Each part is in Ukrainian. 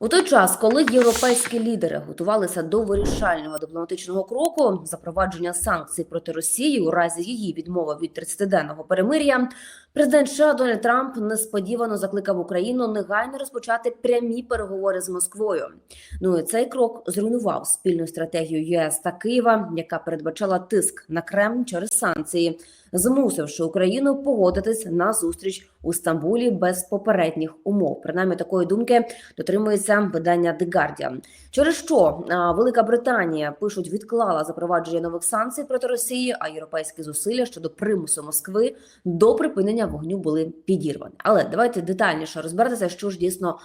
У той час, коли європейські лідери готувалися до вирішального дипломатичного кроку запровадження санкцій проти Росії у разі її відмови від 30-денного перемир'я, президент США Дональд Трамп несподівано закликав Україну негайно розпочати прямі переговори з Москвою. Ну і цей крок зруйнував спільну стратегію ЄС та Києва, яка передбачала тиск на Кремль через санкції, змусивши Україну погодитись на зустріч у Стамбулі без попередніх умов. Принаймні такої думки дотримується видання The Guardian. Через що Велика Британія пишуть відклала запровадження нових санкцій проти Росії, а європейські зусилля щодо примусу Москви до припинення вогню були підірвані. Але давайте детальніше розбиратися, що ж дійсно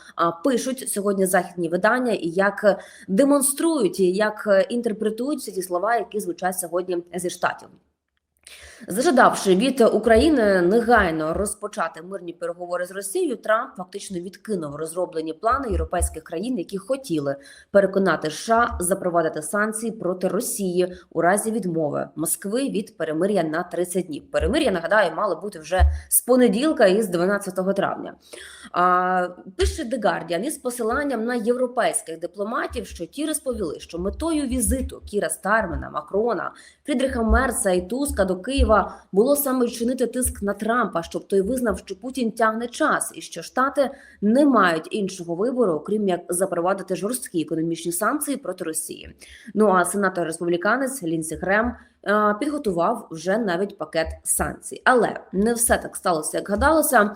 пишуть сьогодні західні видання і як демонструють, і як е, інтерпретують всі ті слова, які звучать сьогодні зі штатів. Зажадавши від України негайно розпочати мирні переговори з Росією, Трамп фактично відкинув розроблені плани європейських країн, які хотіли переконати США запровадити санкції проти Росії у разі відмови Москви від перемир'я на 30 днів. Перемир'я нагадаю мало бути вже з понеділка і з 12 травня. А, пише The Guardian із посиланням на європейських дипломатів, що ті розповіли, що метою візиту Кіра Стармена, Макрона, Фрідріха Мерца і Туска до Києва було саме чинити тиск на Трампа, щоб той визнав, що Путін тягне час, і що Штати не мають іншого вибору, окрім як запровадити жорсткі економічні санкції проти Росії. Ну а сенатор республіканець Лінсі Грем підготував вже навіть пакет санкцій. Але не все так сталося, як гадалося.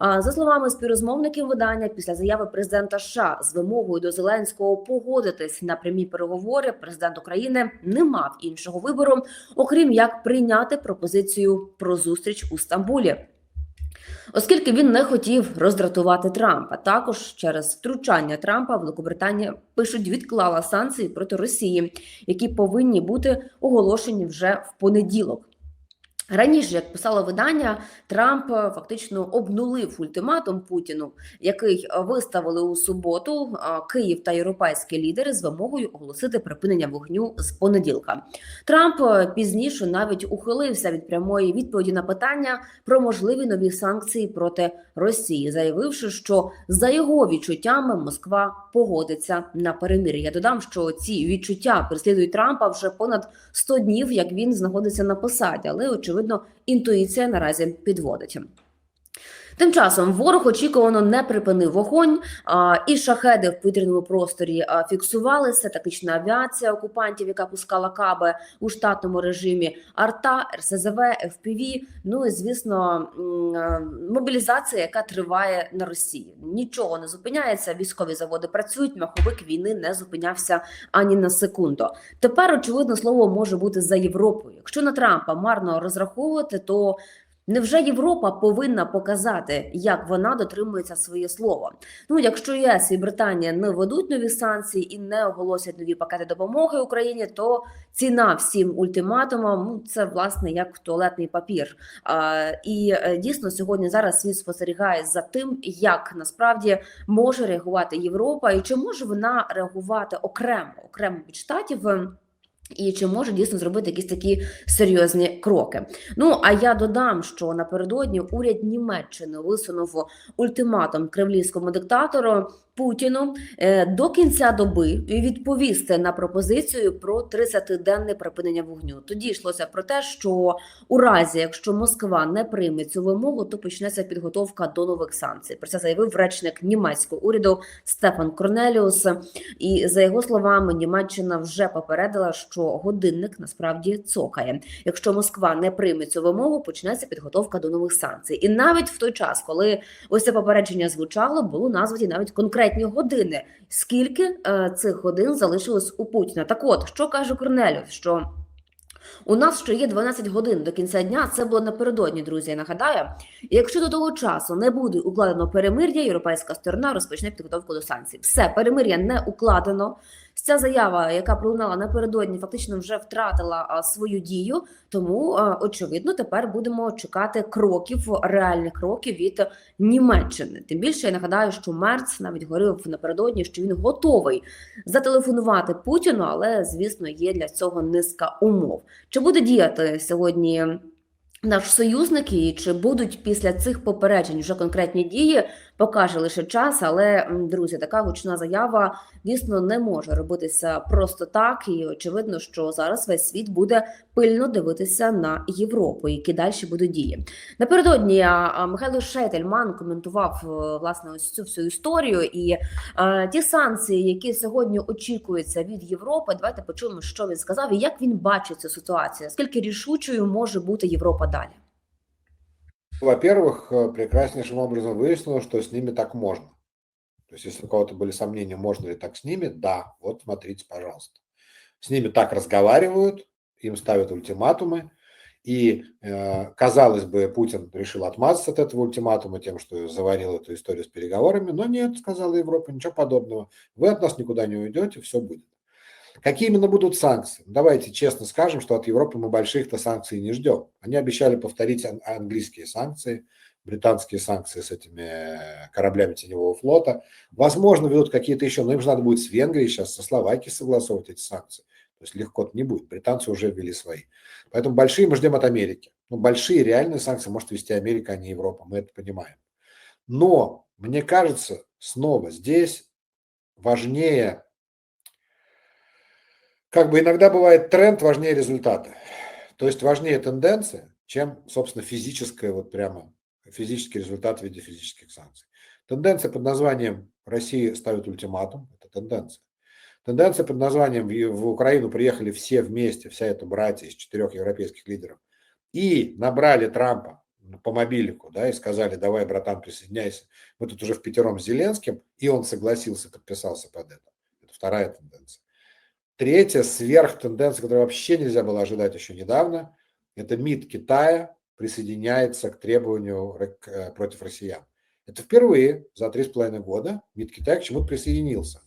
За словами співрозмовників видання, після заяви президента США з вимогою до Зеленського погодитись на прямі переговори, президент України не мав іншого вибору, окрім як прийняти пропозицію про зустріч у Стамбулі. Оскільки він не хотів роздратувати Трампа, також через втручання Трампа Великобританія пишуть відклала санкції проти Росії, які повинні бути оголошені вже в понеділок. Раніше, як писало видання, Трамп е, фактично обнулив ультиматум Путіну, який е, виставили у суботу е, Київ та європейські лідери з вимогою оголосити припинення вогню з понеділка. Трамп пізніше навіть ухилився від прямої відповіді на питання про можливі нові санкції проти Росії, заявивши, що за його відчуттями Москва погодиться на перемир'я. Я додам, що ці відчуття переслідують Трампа вже понад 100 днів, як він знаходиться на посаді, але очевидно, інтуїція наразі підводить. Тим часом ворог очікувано не припинив вогонь, а, і шахеди в повітряному просторі а, фіксувалися. Тактична авіація окупантів, яка пускала каби у штатному режимі, арта, РСЗВ, ФПВ. Ну і звісно, мобілізація, яка триває на Росії. Нічого не зупиняється. Військові заводи працюють. Маховик війни не зупинявся ані на секунду. Тепер очевидно слово може бути за Європою. Якщо на Трампа марно розраховувати, то Невже Європа повинна показати, як вона дотримується своє слово? Ну, якщо ЄС і Британія не ведуть нові санкції і не оголосять нові пакети допомоги Україні, то ціна всім ультиматумам ну, це власне як туалетний папір. А, і е, дійсно сьогодні зараз світ спостерігає за тим, як насправді може реагувати Європа, і чи може вона реагувати окремо окремо від штатів. І чи може дійсно зробити якісь такі серйозні кроки? Ну а я додам, що напередодні уряд Німеччини висунув ультиматум кремлівському диктатору Путіну е, до кінця доби відповісти на пропозицію про 30-денне припинення вогню. Тоді йшлося про те, що у разі, якщо Москва не прийме цю вимогу, то почнеться підготовка до нових санкцій. Про це заявив речник німецького уряду Стефан Корнеліус. І за його словами, Німеччина вже попередила, що годинник насправді цокає. Якщо Москва не прийме цю вимогу, почнеться підготовка до нових санкцій. І навіть в той час, коли ось це попередження звучало, було названі навіть конкретні години. Скільки е, цих годин залишилось у Путіна? Так, от що каже Корнелів? що у нас ще є 12 годин до кінця дня. Це було напередодні, друзі. Я нагадаю. І якщо до того часу не буде укладено перемир'я, європейська сторона розпочне підготовку до санкцій. Все перемир'я не укладено. Ця заява, яка пролунала напередодні, фактично вже втратила свою дію. Тому очевидно, тепер будемо чекати кроків, реальних кроків від Німеччини. Тим більше я нагадаю, що Мерц навіть говорив напередодні, що він готовий зателефонувати Путіну, але звісно є для цього низка умов. Чи буде діяти сьогодні? Наш союзник і чи будуть після цих попереджень вже конкретні дії? Покаже лише час. Але друзі, така гучна заява дійсно не може робитися просто так. І очевидно, що зараз весь світ буде пильно дивитися на Європу, які далі будуть дії. Напередодні Михайло Шетельман коментував е, власне ось цю всю історію і е, ті санкції, які сьогодні очікуються від Європи. Давайте почуємо, що він сказав і як він бачить цю ситуацію. Скільки рішучою може бути Європа далі? Во-первых, э, прекраснейшим образом выяснилось, что с ними так можно. То есть, если у кого-то были сомнения, можно ли так с ними, да, вот смотрите, пожалуйста. С ними так разговаривают, им ставят ультиматумы, и, э, казалось бы, Путин решил отмазаться от этого ультиматума тем, что заварил эту историю с переговорами, но нет, сказала Европа, ничего подобного. Вы от нас никуда не уйдете, все будет. Какие именно будут санкции? Давайте честно скажем, что от Европы мы больших-то санкций не ждем. Они обещали повторить ан- английские санкции, британские санкции с этими э, кораблями теневого флота. Возможно, ведут какие-то еще, но им же надо будет с Венгрией сейчас, со Словакией согласовывать эти санкции. То есть легко не будет. Британцы уже ввели свои. Поэтому большие мы ждем от Америки. Ну, большие реальные санкции может ввести Америка, а не Европа. Мы это понимаем. Но, мне кажется, снова здесь важнее как бы иногда бывает тренд важнее результата. То есть важнее тенденция, чем, собственно, физическое, вот прямо физический результат в виде физических санкций. Тенденция под названием «Россия ставит ультиматум» – это тенденция. Тенденция под названием «В Украину приехали все вместе, вся эта братья из четырех европейских лидеров, и набрали Трампа по мобилику, да, и сказали, давай, братан, присоединяйся. Мы тут уже в пятером с Зеленским, и он согласился, подписался под это. Это вторая тенденция. Третья сверхтенденция, которую вообще нельзя было ожидать еще недавно, это МИД Китая присоединяется к требованию р- к, э, против россиян. Это впервые за три с половиной года МИД Китая к чему-то присоединился.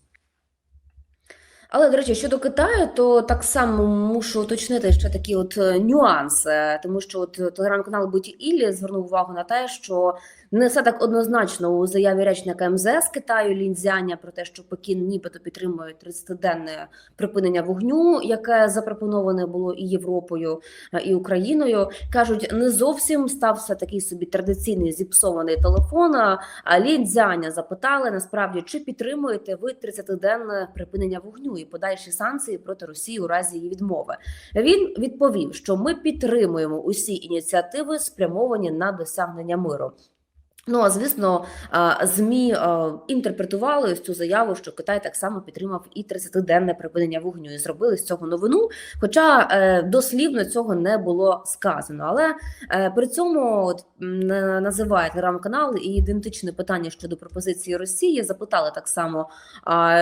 Але до речі, щодо Китаю, то так само мушу уточнити ще такий от е, нюанс, е, тому що от телеграм-канал Буті Іллі звернув увагу на те, що не все так однозначно у заяві речника МЗС Китаю Лінзяня про те, що Пекін нібито підтримує 30-денне припинення вогню, яке запропоноване було і Європою, е, і Україною. кажуть, не зовсім стався такий собі традиційний зіпсований телефон. А Лінзяня запитали насправді, чи підтримуєте ви 30-денне припинення вогню і подальші санкції проти Росії у разі її відмови. Він відповів, що ми підтримуємо усі ініціативи, спрямовані на досягнення миру. Ну а звісно, змі інтерпретували ось цю заяву, що Китай так само підтримав і 30-денне припинення вогню, і зробили з цього новину. Хоча е, дослівно цього не було сказано. Але е, при цьому от, називає телеграм-канал і ідентичне питання щодо пропозиції Росії. Запитали так само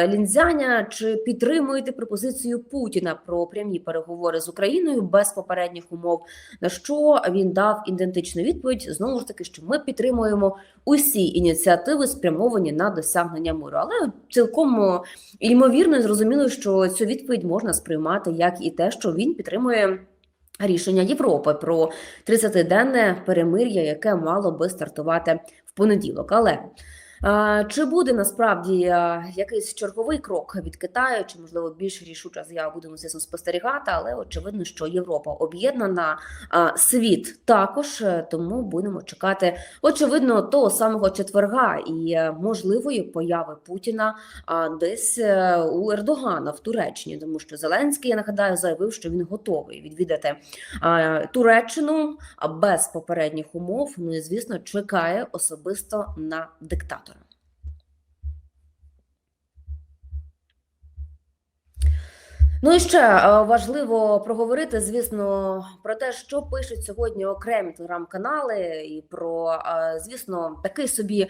Лінзяня, чи підтримуєте пропозицію Путіна про прямі переговори з Україною без попередніх умов. На що він дав ідентичну відповідь знову ж таки, що ми підтримуємо усі ініціативи, спрямовані на досягнення миру. Але цілком ймовірно і зрозуміло, що цю відповідь можна сприймати як і те, що він підтримує. Рішення Європи про 30-денне перемир'я, яке мало би стартувати в понеділок. Але чи буде насправді якийсь черговий крок від Китаю, чи можливо більш рішуча заява будемо звісно спостерігати, але очевидно, що Європа об'єднана, світ також, е, тому будемо чекати очевидно того самого четверга і е, можливої появи Путіна десь е, у Ердогана в Туреччині, тому що Зеленський я нагадаю заявив, що він готовий відвідати Туреччину без попередніх умов. Ну і звісно, чекає особисто на диктатора. Ну і ще е, важливо проговорити, звісно, про те, що пишуть сьогодні окремі телеграм-канали, і про, е, звісно, такий собі е,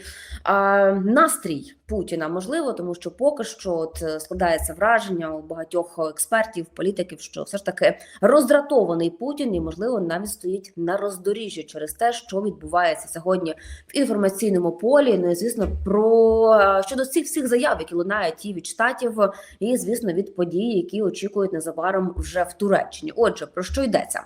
настрій Путіна можливо, тому що поки що от складається враження у багатьох експертів, політиків, що все ж таки роздратований Путін і можливо навіть стоїть на роздоріжжі через те, що відбувається сьогодні в інформаційному полі. Ну і звісно, про щодо цих всіх заяв, які лунають і від штатів, і звісно від подій, які очікують незабаром вже в Туреччині. Отже, про що йдеться?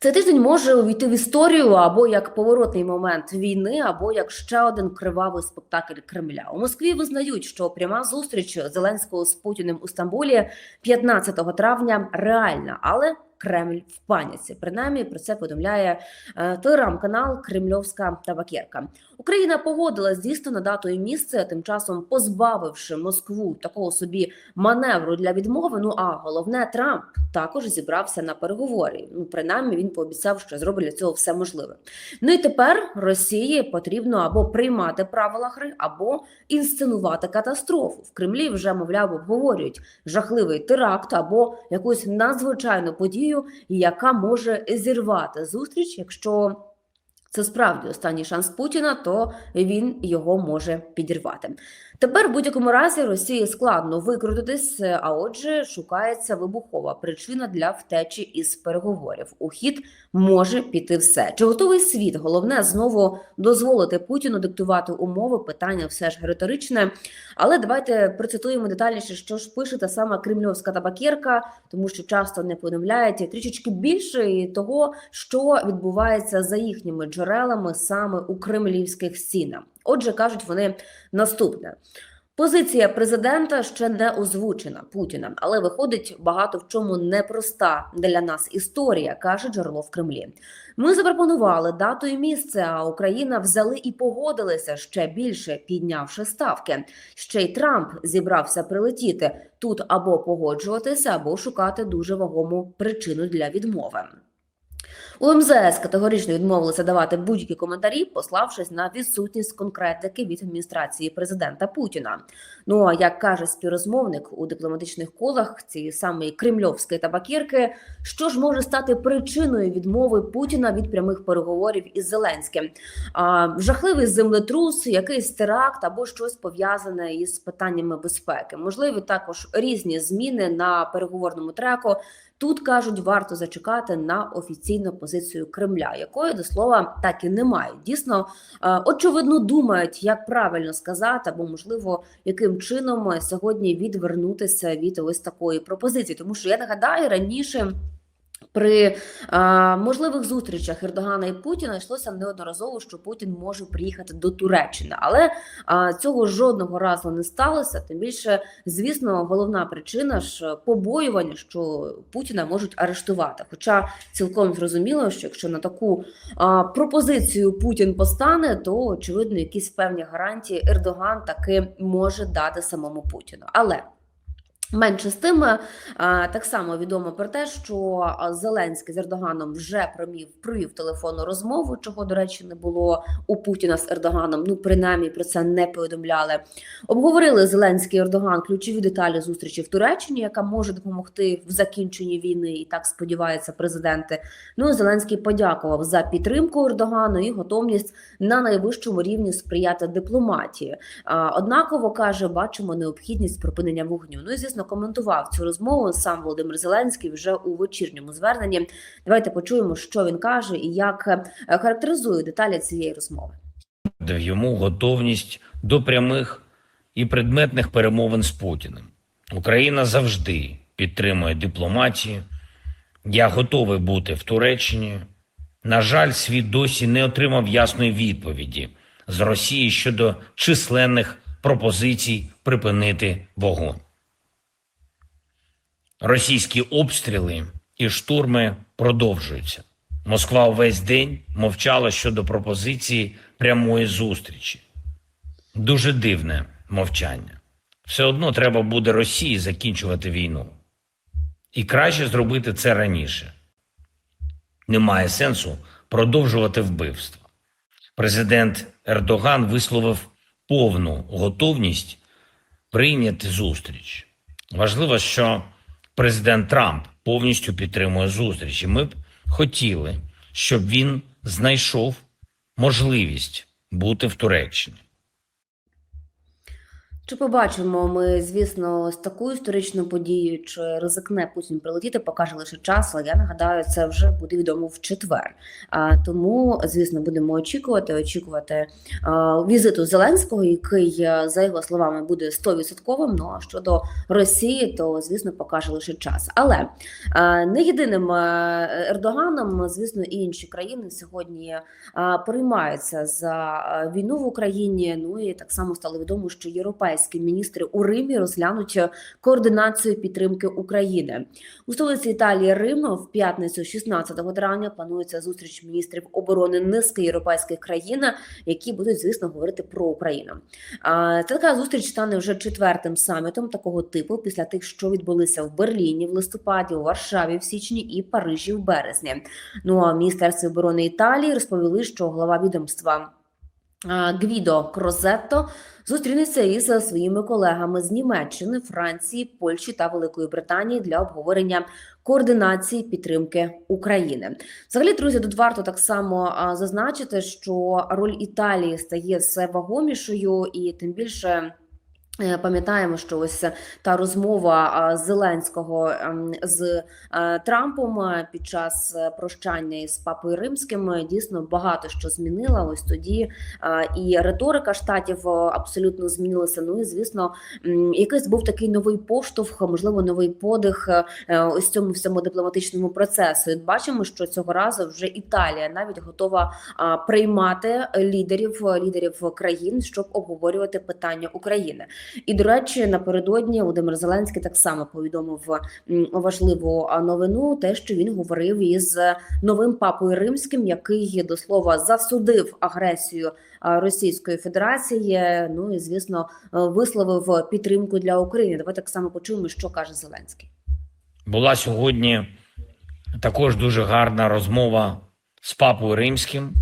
Цей тиждень може увійти в історію або як поворотний момент війни, або як ще один кривавий спектакль Кремля. У Москві визнають, що пряма зустріч Зеленського з Путіним у Стамбулі 15 травня реальна, але Кремль в паніці. Принаймні про це повідомляє е, телеграм-канал Кремльовська табакерка. Україна погодилась дійсно на дату і місце, тим часом позбавивши Москву такого собі маневру для відмови. Ну а головне, Трамп також зібрався на переговори. Ну принаймні він пообіцяв, що зробить для цього все можливе. Ну і тепер Росії потрібно або приймати правила гри, або інсценувати катастрофу. В Кремлі вже мовляв обговорюють жахливий теракт або якусь надзвичайну подію, яка може зірвати зустріч, якщо. Це справді останній шанс Путіна, то він його може підірвати. Тепер, в будь-якому разі, Росії складно викрутитись, а отже, шукається вибухова причина для втечі із переговорів. У хід може піти все. Чи готовий світ? Головне знову дозволити Путіну диктувати умови. Питання все ж риторичне. Але давайте процитуємо детальніше, що ж пише та сама кремльовська табакерка, тому що часто не повідомляють трішечки більше того, що відбувається за їхніми джерелами саме у кремлівських стінах. Отже, кажуть вони наступне. Позиція президента ще не озвучена Путіна, але виходить багато в чому непроста для нас історія, каже джерело в Кремлі. Ми запропонували дату і місце, а Україна взяли і погодилися ще більше, піднявши ставки. Ще й Трамп зібрався прилетіти тут або погоджуватися, або шукати дуже вагому причину для відмови. У МЗС категорично відмовилися давати будь-які коментарі, пославшись на відсутність конкретики від адміністрації президента Путіна. Ну а як каже співрозмовник у дипломатичних колах цієї самої кремльовської табакірки, що ж може стати причиною відмови Путіна від прямих переговорів із Зеленським? А, жахливий землетрус, якийсь теракт або щось пов'язане із питаннями безпеки. Можливі також різні зміни на переговорному треку. Тут кажуть, варто зачекати на офіційну позицію Кремля, якої до слова так і немає. Дійсно, е, очевидно, думають, як правильно сказати, або можливо, яким чином сьогодні відвернутися від ось такої пропозиції. Тому що я нагадаю раніше. При а, можливих зустрічах Ердогана і Путіна йшлося неодноразово, що Путін може приїхати до Туреччини, але а, цього жодного разу не сталося. Тим більше, звісно, головна причина ж побоювання, що Путіна можуть арештувати. Хоча цілком зрозуміло, що якщо на таку а, пропозицію Путін постане, то очевидно, якісь певні гарантії Ердоган таки може дати самому Путіну. Але Менше з тим, е, так само відомо про те, що е, Зеленський з Ердоганом вже промів провів телефонну розмову, чого, до речі, не було у Путіна з Ердоганом. Ну, принаймні про це не повідомляли. Обговорили Зеленський і Ердоган ключові деталі зустрічі в Туреччині, яка може допомогти в закінченні війни, і так сподіваються президенти. Ну Зеленський подякував за підтримку Ердогану і готовність на найвищому рівні сприяти дипломатії. Однаково каже, бачимо необхідність припинення вогню. Ну звісно, коментував цю розмову сам Володимир Зеленський вже у вечірньому зверненні. Давайте почуємо, що він каже і як е, характеризує деталі цієї розмови. йому готовність до прямих і предметних перемовин з Путіним. Україна завжди підтримує дипломатію. Я готовий бути в Туреччині. На жаль, світ досі не отримав ясної відповіді з Росії щодо численних пропозицій припинити вогонь. Російські обстріли і штурми продовжуються. Москва увесь день мовчала щодо пропозиції прямої зустрічі. Дуже дивне мовчання. Все одно треба буде Росії закінчувати війну. І краще зробити це раніше. Немає сенсу продовжувати вбивство. Президент Ердоган висловив повну готовність прийняти зустріч. Важливо, що президент Трамп повністю підтримує зустріч. І ми б хотіли, щоб він знайшов можливість бути в Туреччині. Чи побачимо ми, звісно, з таку історичну подією, чи ризикне Путін прилетіти, покаже лише час. Але я нагадаю, це вже буде відомо в четвер. А тому, звісно, будемо очікувати, очікувати а, візиту Зеленського, який е, за його словами буде 100%. Ну а щодо Росії, то звісно покаже лише час. Але а, не єдиним е, Ердоганом, звісно, і інші країни сьогодні а, переймаються за війну в Україні. Ну і так само стало відомо, що європейські європейські міністри у Римі розглянуть координацію підтримки України у столиці Італії Рим в п'ятницю, 16 травня, планується зустріч міністрів оборони низки європейських країн, які будуть звісно говорити про Україну. Ця така зустріч стане вже четвертим самітом такого типу після тих, що відбулися в Берліні в листопаді, у Варшаві в січні і Парижі в березні. Ну а в Міністерстві оборони Італії розповіли, що голова відомства. Гвідо Крозетто зустрінеться із своїми колегами з Німеччини, Франції, Польщі та Великої Британії для обговорення координації підтримки України. Взагалі, друзі, тут варто так само зазначити, що роль Італії стає все вагомішою, і тим більше. Е, Пам'ятаємо, що ось та розмова Зеленського ем, з е, Трампом е, під час прощання із папою римським дійсно багато що змінила. Ось тоді і риторика штатів абсолютно змінилася. Ну і звісно, якийсь був такий новий поштовх, можливо, новий подих ось цьому всьому дипломатичному процесу. І бачимо, що цього разу вже Італія навіть готова приймати лідерів лідерів країн, щоб обговорювати питання України. І до речі, напередодні Володимир Зеленський так само повідомив важливу новину, те, що він говорив із новим папою римським, який до слова засудив агресію Російської Федерації. Ну і звісно, е, висловив підтримку для України. Давайте так само почуємо, що каже Зеленський. Була сьогодні також дуже гарна розмова з папою римським.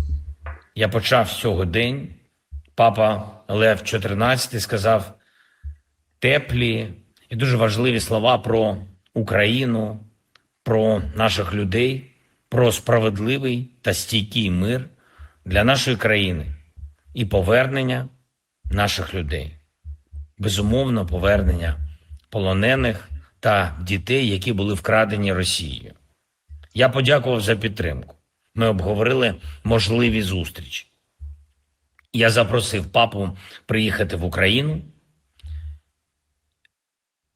Я почав з цього день. Папа Лев XIV сказав теплі і дуже важливі слова про Україну, про наших людей, про справедливий та стійкий мир для нашої країни і повернення наших людей. Безумовно, повернення полонених та дітей, які були вкрадені Росією. Я подякував за підтримку. Ми обговорили можливі зустрічі. Я запросив папу приїхати в Україну.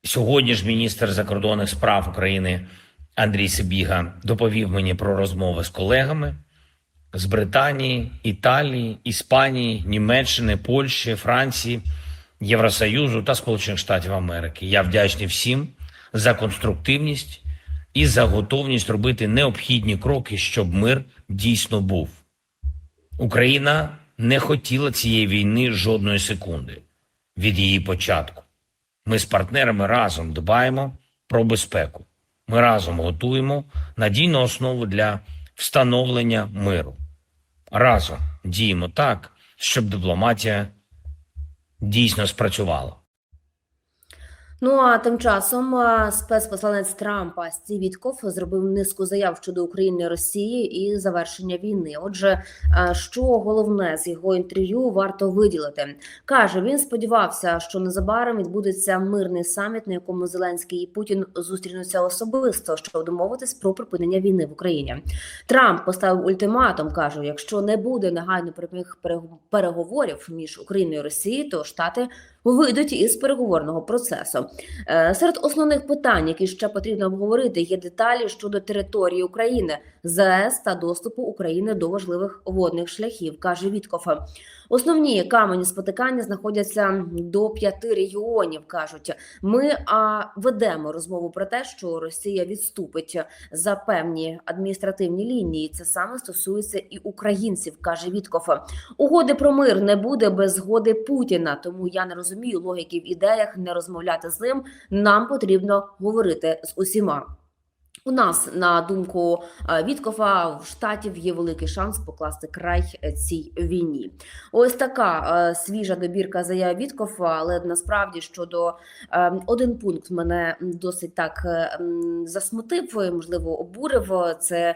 Сьогодні ж міністр закордонних справ України Андрій Сибіга доповів мені про розмови з колегами з Британії, Італії, Іспанії, Німеччини, Польщі, Франції, Євросоюзу та Сполучених Штатів Америки. Я вдячний всім за конструктивність і за готовність робити необхідні кроки, щоб мир дійсно був. Україна не хотіла цієї війни жодної секунди від її початку. Ми з партнерами разом дбаємо про безпеку. Ми разом готуємо надійну основу для встановлення миру. Разом діємо так, щоб дипломатія дійсно спрацювала. Ну а тим часом спецпосланець Трампа Стів Вітков зробив низку заяв щодо України і Росії і завершення війни. Отже, що головне з його інтерв'ю варто виділити, каже він. Сподівався, що незабаром відбудеться мирний саміт, на якому Зеленський і Путін зустрінуться особисто, щоб домовитись про припинення війни в Україні. Трамп поставив ультиматум. каже: якщо не буде негайно прямих переговорів між Україною і Росією, то штати вийдуть із переговорного процесу. Е, Серед основних питань, які ще потрібно обговорити, є деталі щодо території України, ЗАЕС та доступу України до важливих водних шляхів, каже Віткоф. Основні камені спотикання знаходяться до п'яти регіонів. кажуть, ми а, ведемо розмову про те, що Росія відступить за певні адміністративні лінії. Це саме стосується і українців, каже Віткоф. Угоди про мир не буде без згоди Путіна. Тому я не розумію логіки в ідеях не розмовляти з ним. Нам потрібно говорити з усіма. У нас, на думку е, Віткофа, в штатів є великий шанс покласти край е, цій війні. Ось така е, свіжа добірка заяв Віткофа, але насправді щодо один пункт мене досить так засмутив, можливо, обурив. Це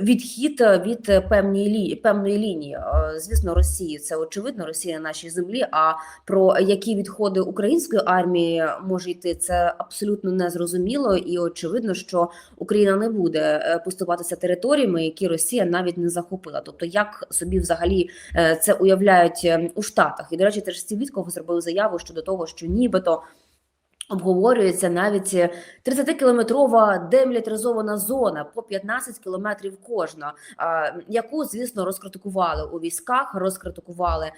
відхід від певної лі... певної лінії. Звісно, Росії це очевидно. Росія на нашій землі. А про які відходи української армії може йти, це абсолютно незрозуміло і очевидно, що Україна не буде е, поступатися територіями, які Росія навіть не захопила. Тобто, як собі взагалі е, це уявляють е, у Штатах? І до речі, теж Вітков зробив заяву щодо того, що нібито. Обговорюється навіть 30-кілометрова демілітаризована зона по 15 кілометрів кожна, яку, звісно, розкритикували у військах, розкритикували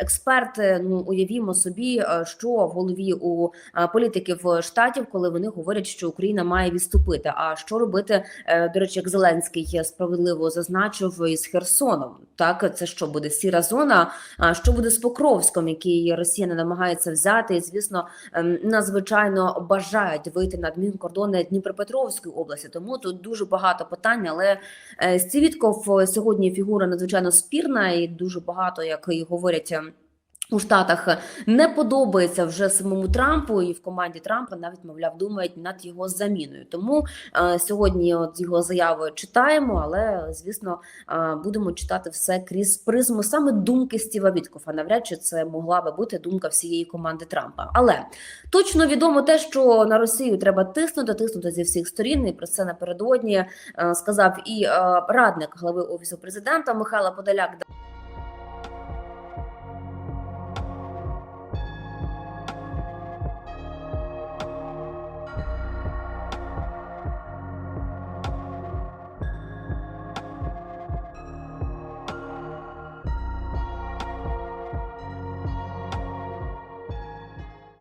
експерти. Ну уявімо собі, е, що в голові у е, політиків штатів, коли вони говорять, що Україна має відступити. А що робити? Е, До речі, як Зеленський справедливо зазначив із Херсоном. Так, це що буде сіра зона? А що буде з Покровськом, який Росія не намагається взяти? І звісно, ем, надзвичайно бажають вийти на адмінкордони Дніпропетровської області. Тому тут дуже багато питань. Але Сцівітков сьогодні фігура надзвичайно спірна, і дуже багато, як і говорять. У Штатах не подобається вже самому Трампу, і в команді Трампа навіть мовляв думають над його заміною. Тому е, сьогодні от його заяви читаємо, але звісно е, будемо читати все крізь призму саме думки Стіва Віткофа. Навряд чи це могла би бути думка всієї команди Трампа. Але точно відомо те, що на Росію треба тиснути, тиснути зі всіх сторін. І про це напередодні е, сказав і е, радник глави офісу президента Михайло Подоляк.